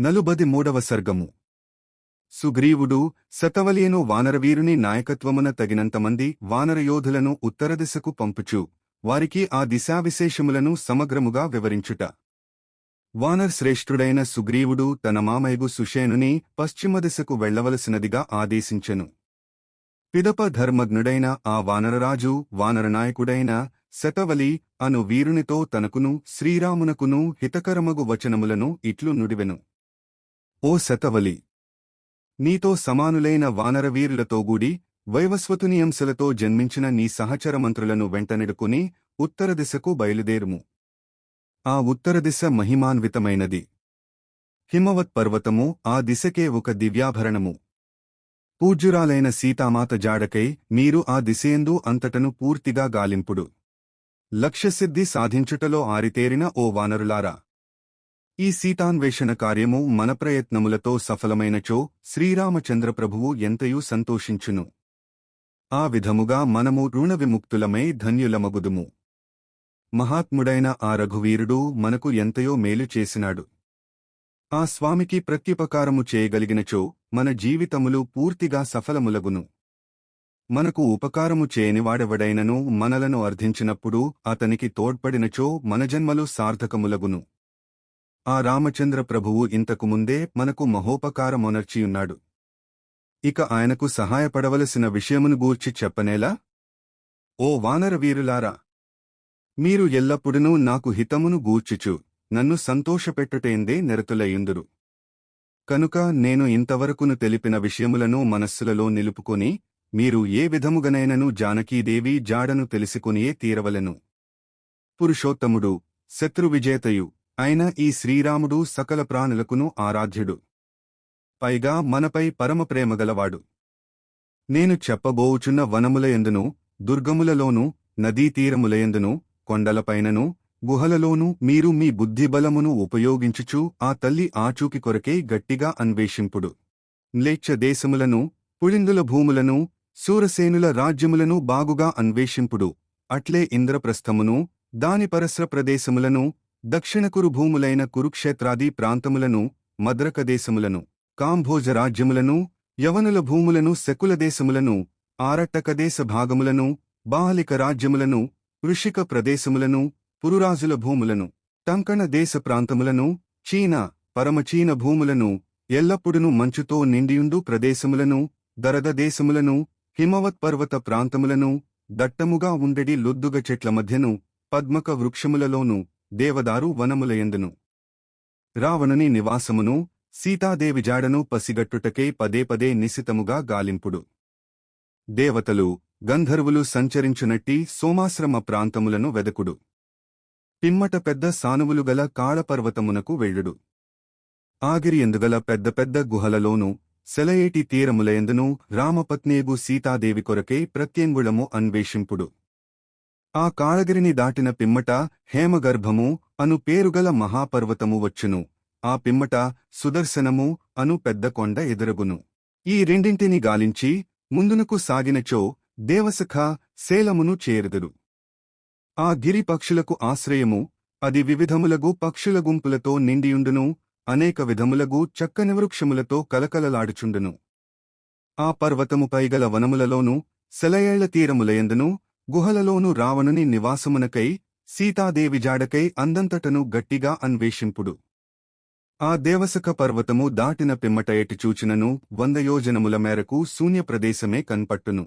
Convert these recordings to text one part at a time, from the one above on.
నలుబది మూడవ సర్గము. సుగ్రీవుడు శతవలియను వానరవీరుని నాయకత్వమున తగినంతమంది వానరయోధులను ఉత్తరదిశకు పంపుచు వారికి ఆ దిశావిశేషములను సమగ్రముగా వివరించుట. వానరశ్రేష్ఠుడైన సుగ్రీవుడు తన మామయ్యగు సుషేనుని పశ్చిమ దిశకు వెళ్ళవలసినదిగా ఆదేశించెను. పిదప ధర్మజ్ఞుడైన ఆ వానరరాజు వానరనాయకుడైన శతవలి అను వీరునితో తనకును శ్రీరామునకును హితకరమగు వచనములను ఇట్లు నుడివెను. ఓ శతవలి! నీతో సమానులైన వానరవీరులతోగూడి వైవస్వతుని జన్మించిన నీ సహచరమంత్రులను వెంటనెడుకుని ఉత్తర దిశకు బయలుదేరుము. ఆ ఉత్తర దిశ మహిమాన్వితమైనది. హిమవత్ పర్వతము ఆ దిశకే ఒక దివ్యాభరణము. పూజ్యురాలైన సీతామాత జాడకై మీరు ఆ దిశయందు అంతటను పూర్తిగా గాలింపుడు. లక్ష్యసిద్ధి సాధించుటలో ఆరితేరిన ఓ వానరులారా! ఈ సీతాన్వేషణ కార్యము మన ప్రయత్నములతో సఫలమైనచో శ్రీరామచంద్రప్రభువు ఎంతయూ సంతోషించును. ఆ విధముగా మనము రుణ విముక్తులమై ధన్యులమగుదుము. మహాత్ముడైన ఆ రఘువీరుడు మనకు ఎంతయో మేలు చేసినాడు. ఆ స్వామికి ప్రత్యుపకారము చేయగలిగినచో మన జీవితములు పూర్తిగా సఫలములగును. మనకు ఉపకారము చేయనివాడెవడైనను మనలను అర్థించినప్పుడు అతనికి తోడ్పడినచో మన జన్మలు సార్థకములగును. ఆ రామచంద్ర ప్రభువు ఇంతకు ముందే మనకు మహోపకారమొనర్చియున్నాడు ఇక ఆయనకు సహాయపడవలసిన విషయమును గూర్చి చెప్పనేలా? ఓ వానరవీరులారా మీరు ఎల్లప్పుడూ నాకు హితమును గూర్చిచు నన్ను సంతోషపెట్టుటేందే నిరతులయ్యుందురు కనుక నేను ఇంతవరకును తెలిపిన విషయములను మనస్సులలో నిలుపుకొని మీరు ఏ విధముగనైనను జానకీదేవి జాడను తెలుసుకునియే తీరవలెను. పురుషోత్తముడు శత్రువిజేతయు అయిన ఈ శ్రీరాముడు సకల ప్రాణులకును ఆరాధ్యుడు. పైగా మనపై పరమ ప్రేమగలవాడు నేను చెప్పబోవుచున్న వనములయందును దుర్గములలోనూ నదీతీరములయందును కొండలపైనను గుహలలోనూ మీరు మీ బుద్ధిబలమును ఉపయోగించుచు ఆ తల్లి ఆచూకి కొరకే గట్టిగా అన్వేషింపుడు. మ్లేచ్ఛ దేశములను పుళిందుల భూములను శూరసేనుల రాజ్యములను బాగుగా అన్వేషింపుడు. అట్లే ఇంద్రప్రస్థమును దాని పరస్ర ప్రదేశములను దక్షిణకురు భూములైన కురుక్షేత్రాది ప్రాంతములను మద్రకదేశములను కాంభోజ రాజ్యములను యవనుల భూములను శకుల దేశములను ఆరట్టకదేశ భాగములను బాహలిక రాజ్యములను ఋషిక ప్రదేశములను పురురాజుల భూములను టంకణ దేశ ప్రాంతములను చీన పరమచీన భూములను ఎల్లప్పుడును మంచుతో నిండియుండు ప్రదేశములను దరద దేశములను హిమవత్ పర్వత ప్రాంతములను దట్టముగా ఉండెడి లొద్దుగ చెట్ల మధ్యను పద్మక వృక్షములలోను దేవదారు వనములయందును రావణుని నివాసమును సీతాదేవి జాడను పసిగట్టుటకై పదే పదే నిశితముగా గాలింపుడు. దేవతలు గంధర్వులు సంచరించునట్టి సోమాశ్రమ ప్రాంతములను వెదకుడు. పిమ్మట పెద్ద సానువులు గల కాళపర్వతమునకు వెళ్ళుడు. ఆగిరియందుగల పెద్ద పెద్ద గుహలలోనూ సెలయేటి తీరములయందునూ రామపత్నేగు సీతాదేవి కొరకై ప్రత్యంగుళము అన్వేషింపుడు. ఆ కాళగిరిని దాటిన పిమ్మట హేమగర్భము అను పేరుగల మహాపర్వతము వచ్చును. ఆ పిమ్మట సుదర్శనము అను పెద్ద కొండ ఎదురగును. ఈ రెండింటిని గాలించి ముందునకు సాగినచో దేవసఖ శేలమును చేరుదురు. ఆ గిరి పక్షులకు ఆశ్రయము అది వివిధములగు పక్షుల గుంపులతో నిండియుండును అనేక విధములగు చక్కని వృక్షములతో కలకలలాడుచుండును. ఆ పర్వతముపై గల వనములలోనూ సెలయేళ్ళ తీరములయందును గుహలలోను రావణుని నివాసమునకై సీతాదేవి జాడకై అందంతటను గట్టిగా అన్వేషింపుడు. ఆ దేవసక పర్వతము దాటిన పిమ్మట ఎటి చూచినను వంద యోజనముల మేరకు శూన్యప్రదేశమే కన్పట్టును.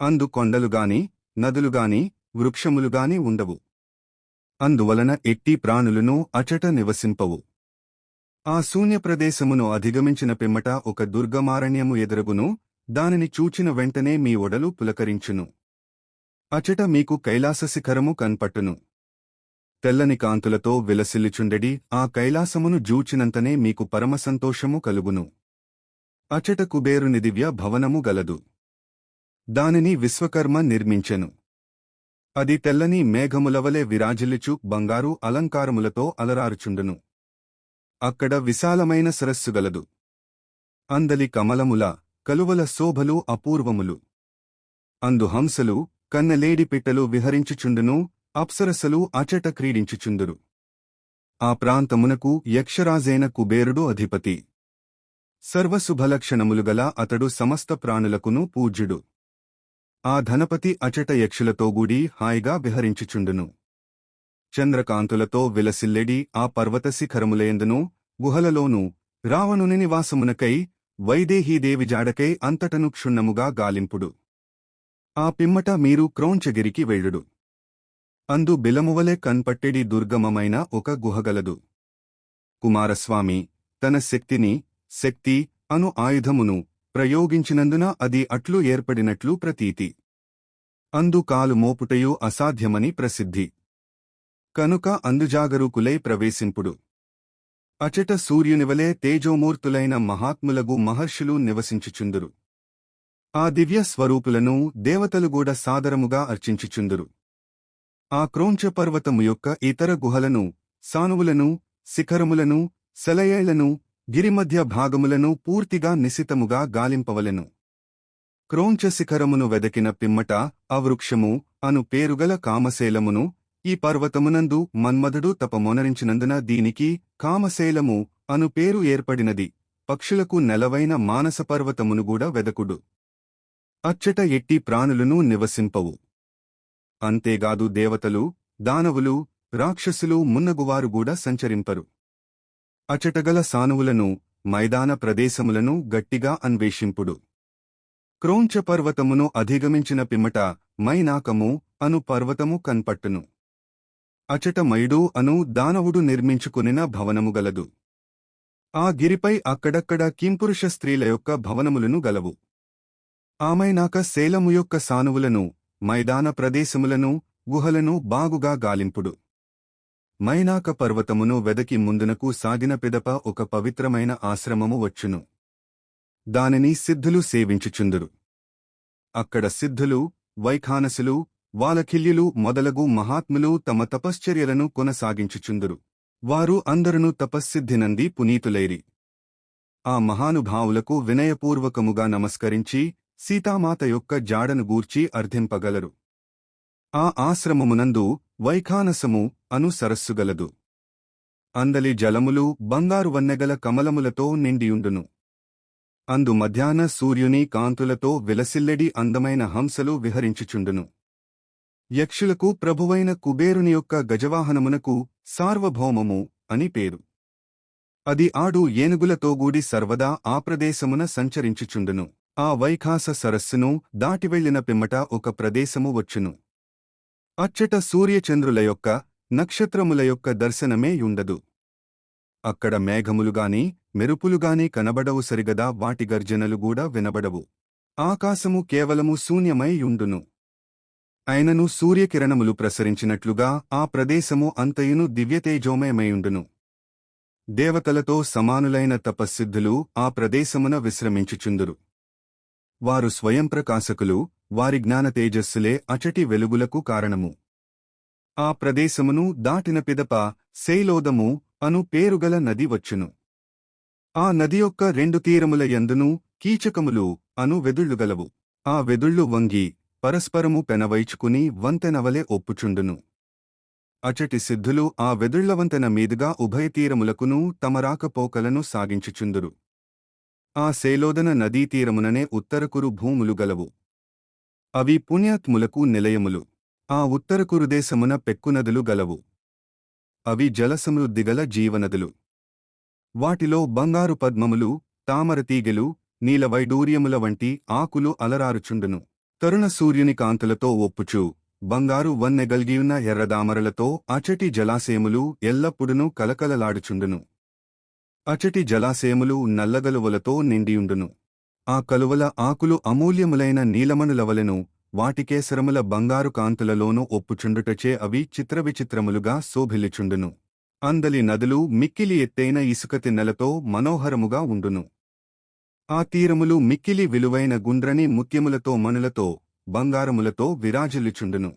అందు కొండలుగాని నదులుగాని వృక్షములుగాని ఉండవు. అందువలన ఎట్టి ప్రాణులను అచట నివసింపవు. ఆ శూన్యప్రదేశమును అధిగమించిన పిమ్మట ఒక దుర్గమారణ్యము ఎదురగును దానిని చూచిన వెంటనే మీ ఒడలు పులకరించును. అచట మీకు కైలాసశిఖరము కన్పట్టును. తెల్లని కాంతులతో విలసిల్లుచుండెడి ఆ కైలాసమును జూచినంతనే మీకు పరమసంతోషము కలుగును. అచట కుబేరుని దివ్య భవనము గలదు. దానిని విశ్వకర్మ నిర్మించెను. అది తెల్లని మేఘములవలే విరాజిల్లుచు బంగారు అలంకారములతో అలరారుచుండును. అక్కడ విశాలమైన సరస్సు గలదు. అందలి కమలముల కలువల శోభలు అపూర్వములు. అందు హంసలు కన్నలేడి పిట్టలు విహరించుచుండును అప్సరసలు అచట క్రీడించుచుందురు. ఆ ప్రాంతమునకు యక్షరాజైన కుబేరుడు అధిపతి. సర్వశుభలక్షణములుగల అతడు సమస్త ప్రాణులకును పూజ్యుడు. ఆ ధనపతి అచట యక్షులతోగూడి హాయిగా విహరించుచుండును. చంద్రకాంతులతో విలసిల్లెడి ఆ పర్వత శిఖరములేందును గుహలలోనూ రావణుని నివాసమునకై వైదేహీదేవి జాడకై అంతటను క్షుణ్ణముగా గాలింపుడు. ఆ పిమ్మట మీరు క్రౌంచగిరికి వెళ్ళుడు. అందు బిలమువలే కన్పట్టెడి దుర్గమమైన ఒక గుహగలదు. కుమారస్వామి తన శక్తిని శక్తి అను ఆయుధమును ప్రయోగించినందున అది అట్లు ఏర్పడినట్లు ప్రతీతి. అందు కాలు మోపుటయు అసాధ్యమని ప్రసిద్ధి. కనుక అందుజాగరూకులై ప్రవేశింపుడు. అచట సూర్యునివలే తేజోమూర్తులైన మహాత్ములగు మహర్షులు నివసించుచుందురు. ఆ దివ్య స్వరూపులను దేవతలుగూడ సాదరముగా అర్చించుచుందురు. ఆ క్రోంచ పర్వతము యొక్క ఇతర గుహలను సానువులను శిఖరములను సెలయేళ్ళను గిరిమధ్య భాగములను పూర్తిగా నిశితముగా గాలింపవలెను. క్రోంచ శిఖరమును వెదకిన పిమ్మట అవృక్షము అను పేరుగల కామశేలమును ఈ పర్వతమునందు మన్మధుడు తపమొనరించినందున దీనికి కామశైలము అను పేరు ఏర్పడినది. పక్షులకు నెలవైన మానసపర్వతమును గూడా వెదకుడు. అచ్చట ఎట్టి ప్రాణులను నివసింపవు. అంతేగాదు దేవతలు దానవులు రాక్షసులు మున్నగువారు గూడా సంచరింపరు. అచటగల సానువులను మైదాన ప్రదేశములను గట్టిగా అన్వేషింపుడు. క్రోంచ పర్వతమును అధిగమించిన పిమ్మట మైనాకము అను పర్వతము కన్పట్టును. అచట మైడు అను దానవుడు నిర్మించుకునిన భవనము గలదు. ఆ గిరిపై అక్కడక్కడ కింపురుష స్త్రీల యొక్క భవనములను గలవు. ఆమైనాక శేలము యొక్క సానువులను మైదాన ప్రదేశములను గుహలను బాగుగా గాలింపుడు. మైనాక పర్వతమును వెదకి ముందునకు సాగిన పిదప ఒక పవిత్రమైన ఆశ్రమము వచ్చును. దానిని సిద్ధులు సేవించుచుందురు. అక్కడ సిద్ధులు వైఖానసులు వాలఖిల్యులు మొదలగు మహాత్ములు తమ తపశ్చర్యలను కొనసాగించుచుందురు. వారు అందరును తపస్సిద్ధినంది పునీతులైరి. ఆ మహానుభావులకు వినయపూర్వకముగా నమస్కరించి సీతామాత యొక్క జాడను గూర్చి అర్థింపగలరు. ఆ ఆశ్రమమునందు వైఖానసము అను సరస్సుగలదు అందలి జలములు బంగారు వన్నెగల కమలములతో నిండియుండును. అందు మధ్యాహ్న సూర్యుని కాంతులతో విలసిల్లెడి అందమైన హంసలు విహరించుచుండును. యక్షులకు ప్రభువైన కుబేరుని యొక్క గజవాహనమునకు సార్వభౌమము అని పేరు. అది ఆడు ఏనుగులతోగూడి సర్వదా ఆ ప్రదేశమున సంచరించుచుండును. ఆ వైఖాస సరస్సును దాటివెళ్ళిన పిమ్మట ఒక ప్రదేశము వచ్చును. అచ్చట సూర్యచంద్రుల యొక్క నక్షత్రముల యొక్క దర్శనమే యుండదు. అక్కడ మేఘములుగాని మెరుపులుగాని కనబడవు సరిగదా వాటి గర్జనలు గూడా వినబడవు. ఆకాశము కేవలము శూన్యమై యుండును. అయినను సూర్యకిరణములు ప్రసరించినట్లుగా ఆ ప్రదేశము అంతయును దివ్యతేజోమయమయుండును దేవతలతో సమానులైన తపస్సిద్ధులు ఆ ప్రదేశమున విశ్రమించుచుందురు. వారు స్వయం ప్రకాశకులు వారి జ్ఞాన తేజస్సులే అచటి వెలుగులకు కారణము. ఆ ప్రదేశమును దాటిన పిదప శైలోదము అను పేరుగల నది వచ్చును. ఆ నది యొక్క రెండు తీరముల యందును కీచకములు అను వెదుళ్ళుగలవు ఆ వెదుళ్ళు వంగి పరస్పరము పెనవైచుకుని వంతెనవలే ఒప్పుచుండును. అచటి సిద్ధులు ఆ వెదుళ్ళవంతెన మీదుగా ఉభయతీరములకునూ తమ రాకపోకలను సాగించుచుందురు. ఆ శైలోదన నదీతీరముననే ఉత్తరకురు భూములు గలవు. అవి పుణ్యాత్ములకు నిలయములు. ఆ ఉత్తరకురు దేశమున పెక్కునదులు గలవు. అవి జలసమృద్ధిగల జీవనదులు. వాటిలో బంగారు పద్మములు తామరతీగెలు నీలవైడూర్యముల వంటి ఆకులు అలరారుచుండును. తరుణ సూర్యుని కాంతులతో ఒప్పుచు. బంగారు వన్నెగల్గియున్న ఎర్రదామరలతో అచటి జలాశయములు ఎల్లప్పుడునూ కలకలలాడుచుండును. అచటి జలాశయములు నల్లగలువలతో నిండియుండును. ఆ కలువల ఆకులు అమూల్యములైన నీలమనులవలను వాటికేసరముల బంగారు కాంతులలోనూ ఒప్పుచుండుటచే అవి చిత్రవిచిత్రములుగా శోభిల్లిచుండును. అందలి నదులు మిక్కిలి ఎత్తైన ఇసుక తిన్నెలతో మనోహరముగా ఉండును. ఆ తీరములు మిక్కిలి విలువైన గుండ్రని ముత్యములతో మనులతో బంగారములతో విరాజిల్లుచుండును.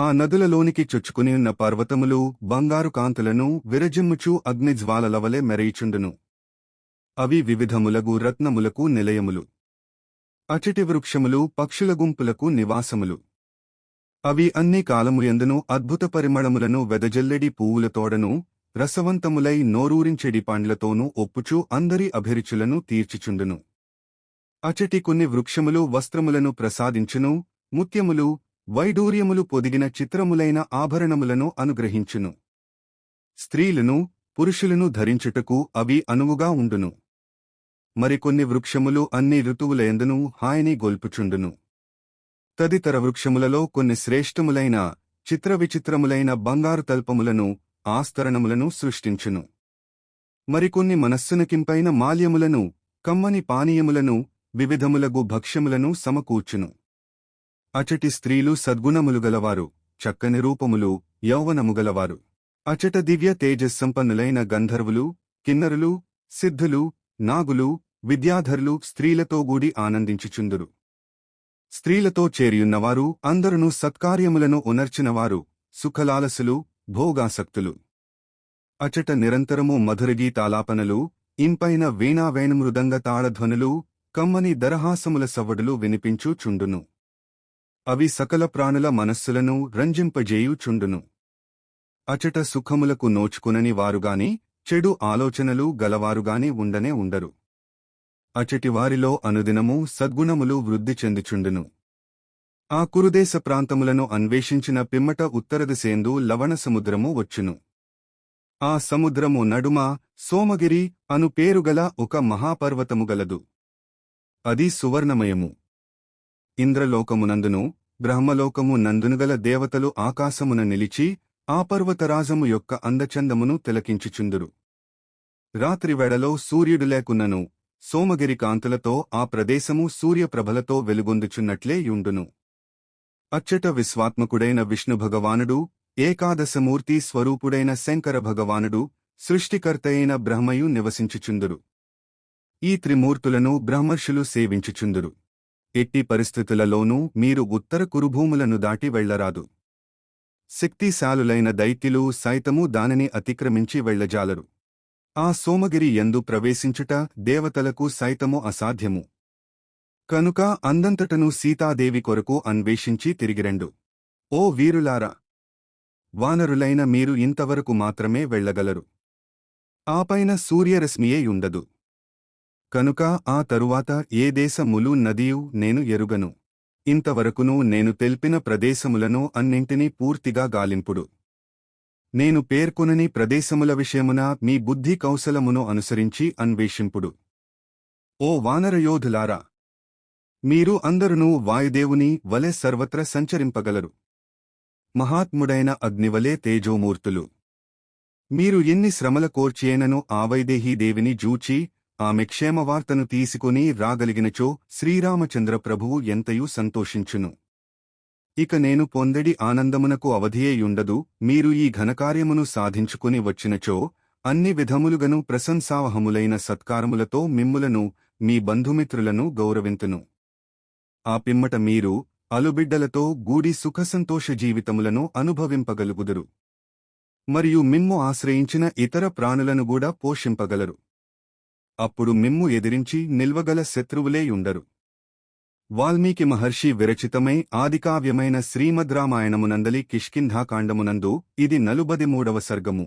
ఆ నదులలోనికి చొచ్చుకుని ఉన్న పర్వతములు బంగారు కాంతులను విరజిమ్ముచు అగ్నిజ్వాలలవలే మెరయిచుండును. అవి వివిధములగు రత్నములకు నిలయములు. అచటి వృక్షములు పక్షుల గుంపులకు నివాసములు. అవి అన్ని కాలముయందును అద్భుత పరిమళములను వెదజల్లెడి పువ్వులతోడను రసవంతములై నోరూరించెడి పండ్లతోనూ ఒప్పుచూ అందరి అభిరుచులను తీర్చిచుండును. అచటి కొన్ని వృక్షములు వస్త్రములను ప్రసాదించును ముత్యములు వైడూర్యములు పొదిగిన చిత్రములైన ఆభరణములను అనుగ్రహించును. స్త్రీలను పురుషులను ధరించుటకు అవి అనువుగా ఉండును. మరికొన్ని వృక్షములు అన్ని ఋతువులయందును హాయిని గొల్పుచుండును. తదితర వృక్షములలో కొన్ని శ్రేష్టములైన చిత్రవిచిత్రములైన బంగారు తల్పములను ఆస్తరణములను సృష్టించును. మరికొన్ని మనస్సునకింపైన మాల్యములను కమ్మని పానీయములను వివిధములగు భక్ష్యములను సమకూర్చును. అచటి స్త్రీలు సద్గుణములు గలవారు చక్కని రూపములు యౌవనము గలవారు అచట దివ్య తేజస్సంపన్నులైన గంధర్వులు కిన్నరులు సిద్ధులు నాగులు విద్యాధరులు స్త్రీలతో గూడి ఆనందించుచుందురు. స్త్రీలతో చేరియున్నవారు అందరును సత్కార్యములను ఉనర్చినవారు సుఖలాలసులు భోగాసక్తులు. అచట నిరంతరము మధురగీతాలాపనలు ఇంపైన వీణావేణమృదంగ తాళధ్వనులు కమ్మని దరహాసముల సవ్వడులు వినిపించుచుండును. అవి సకల ప్రాణుల మనస్సులను రంజింపజేయుచుండును. అచట సుఖములకు నోచుకునని వారుగాని చెడు ఆలోచనలు గలవారుగాని ఉండనే ఉండరు. అచటివారిలో అనుదినము సద్గుణములు వృద్ధి చెందుచుండును. ఆ కురుదేశ ప్రాంతములను అన్వేషించిన పిమ్మట ఉత్తరదిశేందు లవణ సముద్రము వచ్చును. ఆ సముద్రము నడుమ సోమగిరి అను పేరుగల ఒక మహాపర్వతము గలదు. అది సువర్ణమయము. ఇంద్రలోకమునందును బ్రహ్మలోకము నందునుగల దేవతలు ఆకాశమున నిలిచి ఆ పర్వతరాజము యొక్క అందచందమును తిలకించుచుందురు. రాత్రివేళలో సూర్యుడు లేకున్నను సోమగిరి కాంతులతో ఆ ప్రదేశము సూర్యప్రభలతో వెలుగొందుచున్నట్లే యుండును. అచ్చట విశ్వాత్మకుడైన విష్ణు భగవానుడు ఏకాదశమూర్తి స్వరూపుడైన శంకర భగవానుడు సృష్టికర్తయైన బ్రహ్మయు నివసించుచుందురు. ఈ త్రిమూర్తులను బ్రహ్మర్షులు సేవించుచుందురు. ఎట్టి పరిస్థితులలోనూ మీరు ఉత్తర కురుభూములను దాటి వెళ్ళరాదు శక్తిశాలులైన దైత్యులు సైతము దానిని అతిక్రమించి వెళ్ళజాలరు ఆ సోమగిరి ఎందు ప్రవేశించుట దేవతలకు సైతము అసాధ్యము. కనుక అందంతటను సీతాదేవి కొరకు అన్వేషించి తిరిగిరెండు. ఓ వీరులారా! వానరులైన మీరు ఇంతవరకు మాత్రమే వెళ్ళగలరు ఆపైన సూర్యరశ్మియే ఉండదు కనుక ఆ తరువాత ఏ దేశములు నదియు నేను ఎరుగను. ఇంతవరకును నేను తెలిపిన ప్రదేశములను అన్నింటినీ పూర్తిగా గాలింపుడు. నేను పేర్కొనని ప్రదేశముల విషయమున మీ బుద్ధి కౌశలమును అనుసరించి అన్వేషింపుడు. ఓ వానరయోధులారా! మీరు అందరునూ వాయుదేవుని వలె సర్వత్ర సంచరింపగలరు. మహాత్ముడైన అగ్నివలే తేజోమూర్తులు. మీరు ఎన్ని శ్రమల కోర్చేనను ఆవైదేహీదేవిని జూచి ఆమె క్షేమవార్తను తీసుకుని రాగలిగినచో శ్రీరామచంద్ర ప్రభువు ఎంతయూ సంతోషించును. ఇక నేను పొందడి ఆనందమునకు అవధియేయుండదు మీరు ఈ ఘనకార్యమును సాధించుకుని వచ్చినచో అన్ని విధములుగను ప్రశంసావహములైన సత్కారములతో మిమ్ములను మీ బంధుమిత్రులను గౌరవింతును. ఆ పిమ్మట మీరు అలుబిడ్డలతో గూడి సుఖసంతోష జీవితములను అనుభవింపగలుగుదురు. మరియు మిమ్ము ఆశ్రయించిన ఇతర ప్రాణులను కూడా పోషింపగలరు. అప్పుడు మిమ్ము ఎదిరించి నిల్వగల శత్రువులేయుండరు వాల్మీకి మహర్షి విరచితమై ఆదికావ్యమైన శ్రీమద్రామాయణమునందలి కిష్కింధాకాండమునందు ఇది నలుబది మూడవ సర్గము.